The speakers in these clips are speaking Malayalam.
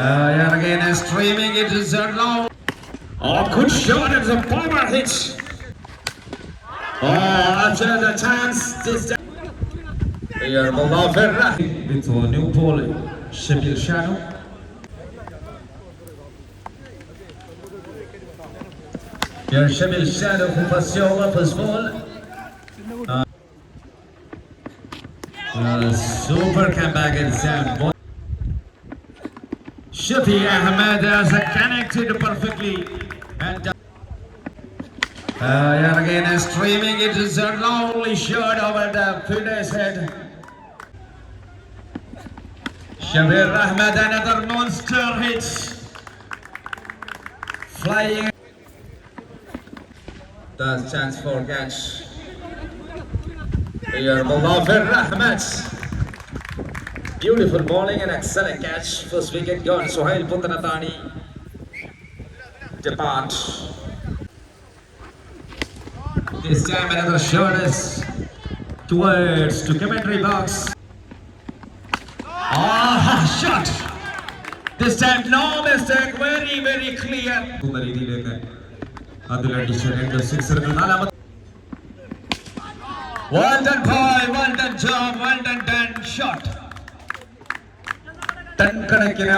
Uh, and again, is streaming it is uh, now. Oh, good shot! It's a power hit. Oh, after the chance, this. Here, Mustafa with a new ball, Shabil Shano. Here, Shabil Shano who pursued up his ball. Uh, super comeback in Sam. Shafi Ahmed has connected perfectly. And uh, and again is streaming. It is a lovely shot over the fielder's head. Shabir Ahmed, another monster hit. Flying. The chance for catch. Here, Mulafir Ahmed. Beautiful bowling and excellent catch. First wicket gone. Sohail Putanatani. Depart. This time another shot is towards to commentary box. Ah, shot! This time no mistake. Very, very clear. Well done, boy. Well done, job. Well done, done shot. Ton കണക്കിന്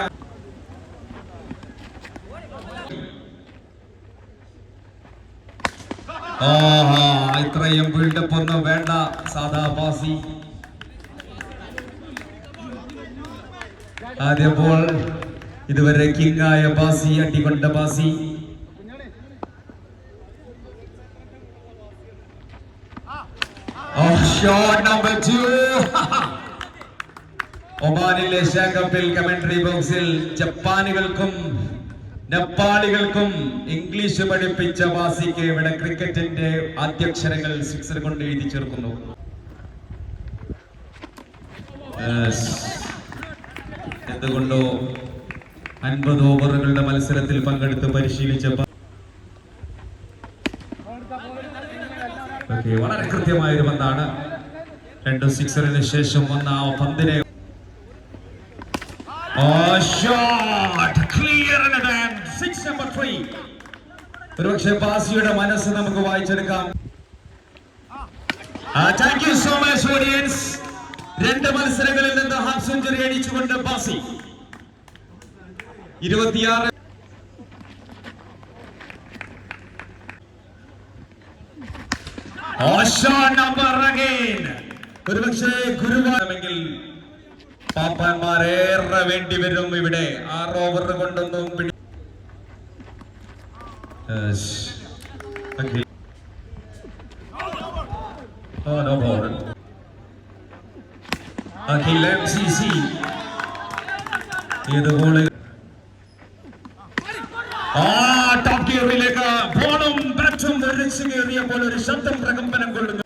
ആഹാ ഇത്രയും ബിൽഡപ്പ് ഒന്നും വേണ്ട സാധാ ബാസി ആദ്യപ്പോൾ ബോൾ ഇതുവരെ കിങ്ങായ ബാസി അടികൊണ്ട ബാസി ഷോട്ട് നമ്പർ 2 ഒമാനിൽ ഏഷ്യ കപ്പിൽ കമന്ററി ബോക്സിൽ ജപ്പാനുകൾക്കും നേപ്പാളികൾക്കും ഇംഗ്ലീഷ് പഠിപ്പിച്ച വാസിക്ക് ഇവിടെ ക്രിക്കറ്റിന്റെ അധ്യക്ഷരങ്ങൾ സിക്സർ കൊണ്ട് എഴുതി ചേർക്കുന്നു. എന്തുകൊണ്ടോ അൻപത് ഓവറുകളുടെ മത്സരത്തിൽ പങ്കെടുത്ത് പരിശീലിച്ച വളരെ കൃത്യമായ ഒരു പന്താണ്. രണ്ടു സിക്സറിന് ശേഷം വന്ന ആ പന്തിനെ Oh, shot! Clear and then six number three. ഒരുപക്ഷെ ബാസിയുടെ മനസ്സ് നമുക്ക് വായിച്ചെടുക്കാം thank you so much audience രണ്ട് മത്സരങ്ങളിൽ നിന്ന് ഹാഫ് സെഞ്ചുറി അടിച്ചുകൊണ്ട് ബാസി ഇരുപത്തിയാറ് number again. ഒരുപക്ഷെ ഗുരുവാണെങ്കിൽ പാപ്പാന്മാരേറെ വേണ്ടി വരും ഇവിടെ ആറ് ഓവർ കൊണ്ടൊന്നും പിടി Yes. Okay. Oh, no ball. Okay, let's see, see. ഏത് ബോള് ആ ടോപ്പ് ഗിയറിലേക്ക് ബോളും ബാറ്റും ഒരുമിച്ച് കയറിയപ്പോൾ ഒരു ശബ്ദം പ്രകമ്പനം കൊള്ളുന്നു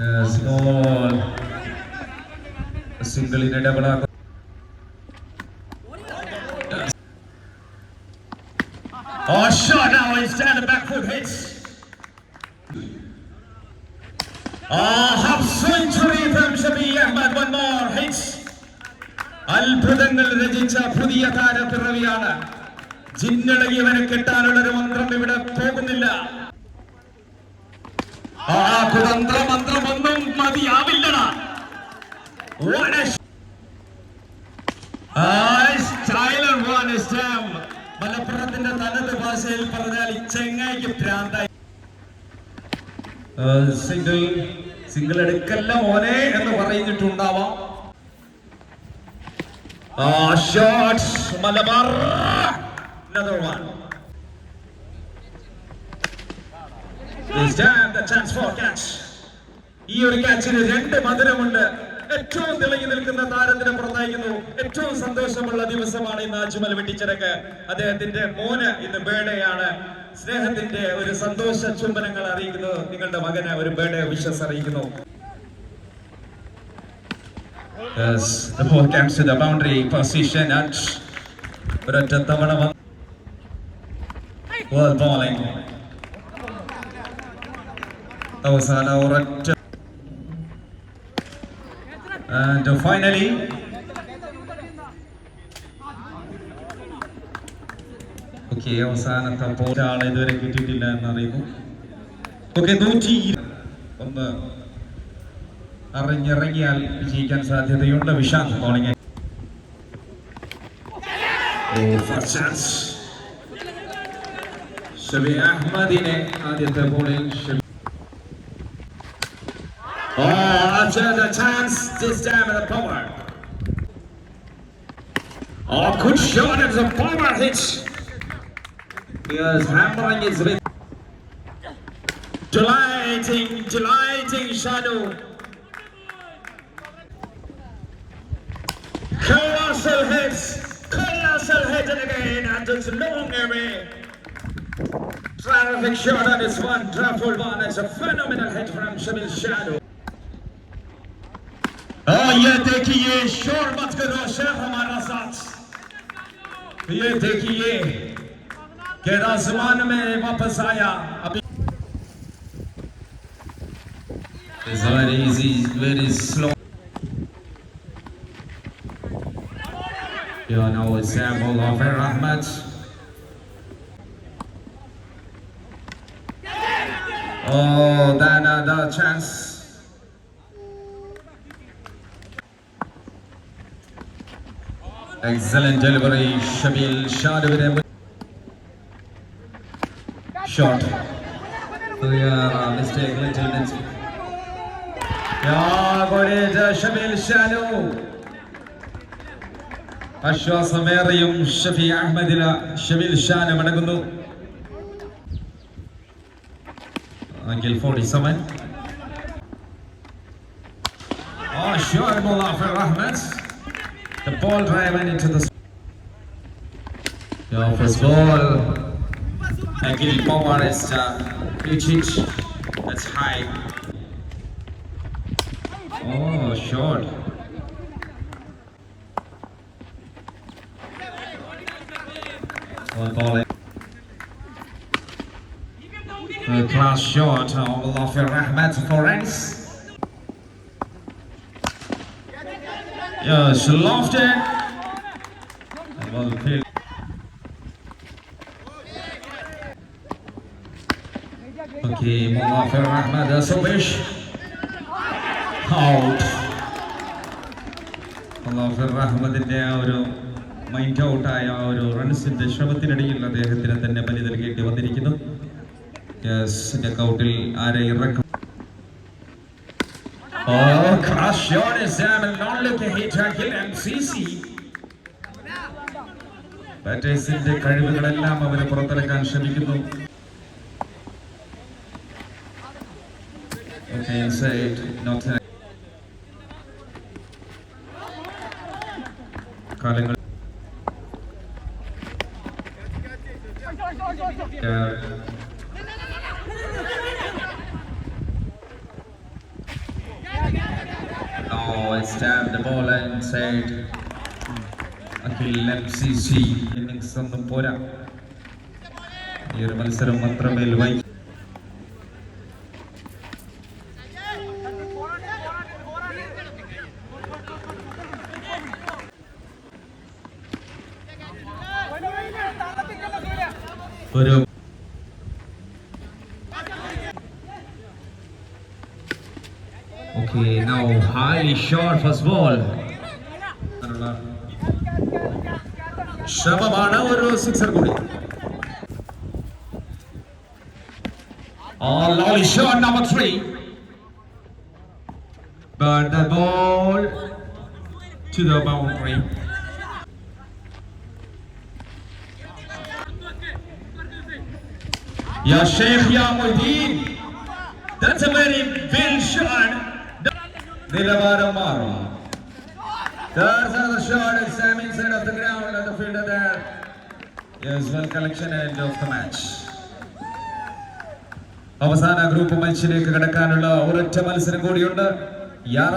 Yes, സിംഗിളിനെ ഡബിളാക്കും Oh, shot now instead of back foot hits. Oh, half century from Shabi Ahmed. One more hits. അത്ഭുതങ്ങൾ രചിച്ച പുതിയ താരപ്പിറവിയാണ് ജിന്നടകിയവനെ കെട്ടാനുള്ള ഒരു മന്ത്രം ഇവിടെ പോകുന്നില്ല ആ കുതന്ത്ര മന്ത്രമൊന്നും മതിയാവില്ലടാ. മലപ്പുറത്തിന്റെ തനത് ഭാഷയിൽ പറഞ്ഞാൽ ചെങ്ങായിക്ക് ഭ്രാന്തായി. സിംഗിൾ സിംഗിൾ എടുക്കല്ല മോനെ എന്ന് പറഞ്ഞിട്ടുണ്ടാവാം. Shot Malabar another one. ഈ ഒരു ക്യാച്ചിന് രണ്ട് മധുരമുണ്ട്. ഏറ്റവും തിളങ്ങി നിൽക്കുന്ന താരത്തിനെ പുറത്തയക്കുന്നു. ഏറ്റവും സന്തോഷമുള്ള ദിവസമാണ് ഇന്ന് അജ്മൽ വെട്ടിച്ചിറക്ക്. അദ്ദേഹത്തിന്റെ മോന് ഇന്ന് ബേഡേ ആണ്. സ്നേഹത്തിന്റെ ഒരു സന്തോഷ ചുംബനങ്ങൾ അറിയിക്കുന്നു. നിങ്ങളുടെ മകന് ഒരു ബേഡേ വിഷസ് അറിയിക്കുന്നു. Yes, the ball comes to the boundary position and ഒരൊറ്റ തവണ വന്ന്. അവസാന ഉറച്ച ആൻഡ് ഫൈനലി ഓക്കെ അവസാനത്തെ ഒരാളെ ഇതുവരെ കിട്ടിയിട്ടില്ല എന്നറിയുന്നു. ഓക്കെ നൂറ്റി ഒന്ന്. അറിഞ്ഞിറങ്ങിയാൽ വിജയിക്കാൻ സാധ്യതയുണ്ട്. വിശാന്ത് കോളിംഗ് oh, ഷബി അഹമ്മദിനെ ആദ്യത്തെ ബോളിൽ Oh, the chance, this time with the power. Oh, good shot, it's a power hit. He is hammering his wrist. Delighting, delighting shadow. Colossal hits, colossal hit again, and it's long away. Terrific shot on this one, truffle one. It's a phenomenal hit from Shamil Shadow. Yetekiye şor matkıda şerh marasat. Yetekiye gerazman me vapasaya. It's very easy, very slow. You know example of Rahmat. Oh, then another chance. Excellent delivery, Shabil Shadwin. Shot. Yeah, mistake, little mistake. Yeah, got it, uh, Shabil Shadu. ആശ്വാസമേറെയും Shafi അഹമ്മദിന് Shabeel Shaan മടങ്ങുന്നു Angel 47. Oh, sure, Mullah for Ahmed. The ball driven into the. Yeah, first ball. Angel power is Lucic. That's high. Oh, short. One ball. A class shot of Lafir Ahmed for Rens. Yes, lofted. And well played. Okay, Lafir Ahmed mind ഔട്ടായ ഒരു റൺസിന്റെ ശ്രമത്തിനിടയിൽ അദ്ദേഹത്തിന് തന്നെ ബലി നൽകേണ്ടി വന്നിരിക്കുന്നു യെസ് ഡക്കൗട്ടിൽ ആരെ ഇറക്കും Oh, crash shot is Sam and not look at hit kill MCC. ബാറ്റേഴ്സിന്റെ കഴിവുകളെല്ലാം അവർ പുറത്തിറക്കാൻ ശ്രമിക്കുന്നു Okay, inside, not കാലങ്ങൾ Akhil M C ഒന്നും പോരാ ഈ ഒരു മത്സരം മാത്രമേ വൈ ഒരു Okay, now highly short first ball. ஷபமான ஒரு சிக்ஸர் கூடி All Lolly shot number three. But the ball to the boundary. Ya Sheikh Ya Muddin. That's a very big shot. Nilavara Mara. മാറും of the shot is Sam inside of the ground and the fielder there. Yes, well collection end of the match. അവസാന ഗ്രൂപ്പ് മത്സരത്തിലേക്ക് കടക്കാനുള്ള ഒരൊറ്റ മത്സരം കൂടിയുണ്ട് യാറ